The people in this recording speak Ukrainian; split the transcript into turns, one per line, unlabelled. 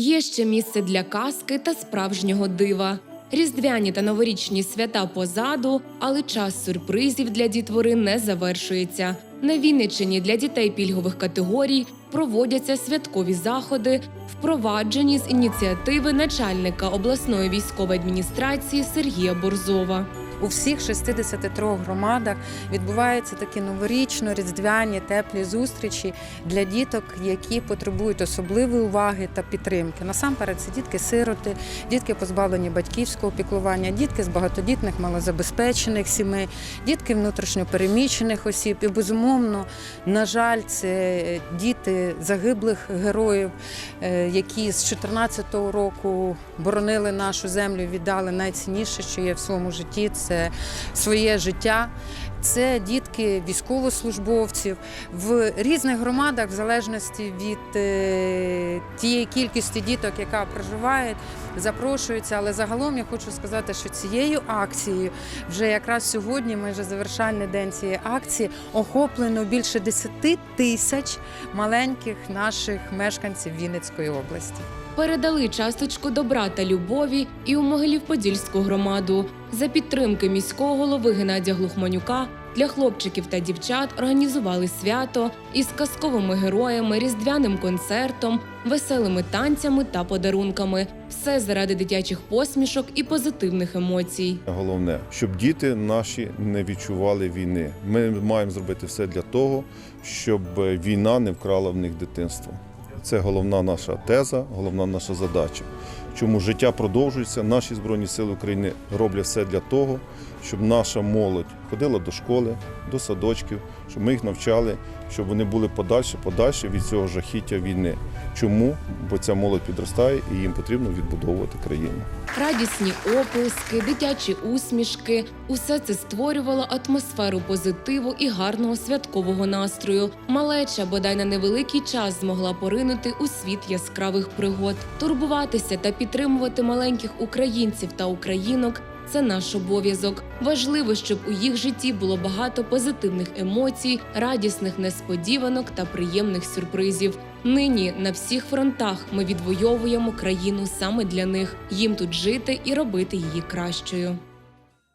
Є ще місце для казки та справжнього дива. Різдвяні та новорічні свята позаду, але час сюрпризів для дітвори не завершується. На Вінниччині для дітей пільгових категорій проводяться святкові заходи, впроваджені з ініціативи начальника обласної військової адміністрації Сергія Борзова.
У всіх 63 громадах відбуваються такі новорічно-різдвяні теплі зустрічі для діток, які потребують особливої уваги та підтримки. Насамперед, це дітки-сироти, дітки позбавлені батьківського піклування, дітки з багатодітних малозабезпечених сімей, дітки внутрішньопереміщених осіб. І безумовно, на жаль, це діти загиблих героїв, е, які з 14-го року боронили нашу землю, віддали найцінніше, що є в своєму житті. Це своє життя. Це дітки військовослужбовців в різних громадах, в залежності від е, тієї кількості діток, яка проживає, запрошуються. Але загалом я хочу сказати, що цією акцією вже якраз сьогодні, майже завершальний день цієї акції, охоплено більше 10 тисяч маленьких наших мешканців Вінницької області.
передали часточку добра та любові і у Могилів-Подільську громаду. За підтримки міського голови Геннадія Глухманюка для хлопчиків та дівчат організували свято із казковими героями, різдвяним концертом, веселими танцями та подарунками. Все заради дитячих посмішок і позитивних емоцій.
Головне, щоб діти наші не відчували війни. Ми маємо зробити все для того, щоб війна не вкрала в них дитинство. Це головна наша теза, головна наша задача. Чому життя продовжується, наші Збройні Сили України роблять все для того, щоб наша молодь ходила до школи, до садочків, щоб ми їх навчали, щоб вони були подальше, подальше від цього жахіття війни. Чому? Бо ця молодь підростає і їм потрібно відбудовувати країну.
Радісні оплески, дитячі усмішки усе це створювало атмосферу позитиву і гарного святкового настрою. Малеча бодай на невеликий час змогла поринути у світ яскравих пригод, турбуватися та підтримувати маленьких українців та українок. Це наш обов'язок. Важливо, щоб у їх житті було багато позитивних емоцій, радісних несподіванок та приємних сюрпризів. Нині на всіх фронтах ми відвоюємо країну саме для них. Їм тут жити і робити її кращою.